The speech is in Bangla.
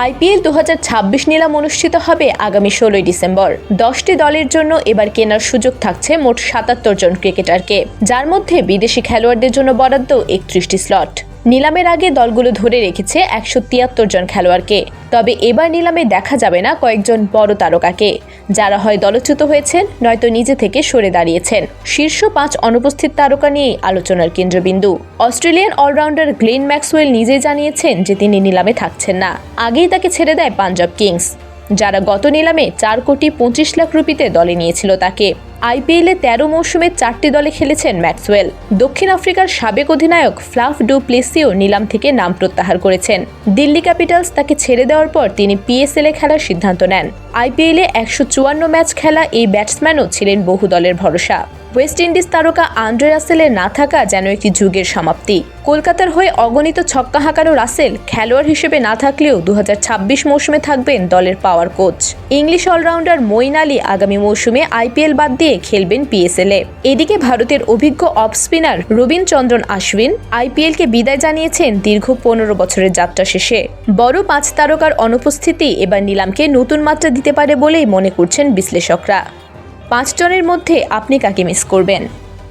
আইপিএল দু হাজার ছাব্বিশ নিলাম অনুষ্ঠিত হবে আগামী ষোলোই ডিসেম্বর। দশটি দলের জন্য এবার কেনার সুযোগ থাকছে মোট সাতাত্তর জন ক্রিকেটারকে, যার মধ্যে বিদেশি খেলোয়াড়দের জন্য বরাদ্দ একত্রিশটি স্লট। নিলামের আগে দলগুলো ধরে রেখেছে একশো তিয়াত্তর জন খেলোয়াড়কে। তবে এবার নিলামে দেখা যাবে না কয়েকজন বড় তারকাকে। যারা হয় দলচ্যুত হয়েছেন, নয়তো নিজে থেকে সরে দাঁড়িয়েছেন। শীর্ষ পাঁচ অনুপস্থিত তারকা নিয়েই আলোচনার কেন্দ্রবিন্দু। অস্ট্রেলিয়ান অলরাউন্ডার গ্লেন ম্যাক্সওয়েল নিজেই জানিয়েছেন যে তিনি নিলামে থাকছেন না। আগেই তাকে ছেড়ে দেয় পাঞ্জাব কিংস। যারা গত নিলামে চার কোটি পঁচিশ লাখ রুপিতে দলে নিয়েছিল তাকে। আইপিএলে তেরো মৌসুমে চারটি দলে খেলেছেন ম্যাক্সওয়েল। দক্ষিণ আফ্রিকার সাবেক অধিনায়ক ফ্লাফ ডু প্লেসিও নিলাম থেকে নাম প্রত্যাহার করেছেন। দিল্লি ক্যাপিটালস তাকে ছেড়ে দেওয়ার পর তিনি পিএসএল খেলার সিদ্ধান্ত নেন। আইপিএলে একশো চুয়ান্ন ম্যাচ খেলা এই ব্যাটসম্যানও ছিলেন বহু দলের ভরসা। ওয়েস্ট ইন্ডিজ তারকা আন্দ্রে রাসেলের না থাকা যেন একটি যুগের সমাপ্তি। কলকাতার হয়ে অগণিত ছক্কা হাঁকানো রাসেল খেলোয়াড় হিসেবে না থাকলেও দু হাজার ছাব্বিশ মৌসুমে থাকবেন দলের power coach English allrounder Moeen Ali আগামী মৌসুমে আইপিএল বাদ দিয়ে খেলবেন পিএসএলে এদিকে ভারতের অভিজ্ঞ অফ স্পিনার রবীন্দ্রচন্দ্রন আশ্বিন আইপিএলকে বিদায় জানিয়েছেন দীর্ঘ পনেরো বছরের যাত্রা শেষে। বড় পাঁচ তারকার অনুপস্থিতি এবার নিলামকে নতুন মাত্রা দিতে পারে বলেই মনে করছেন বিশ্লেষকরা। পাঁচজনের মধ্যে আপনি কাকে মিস করবেন?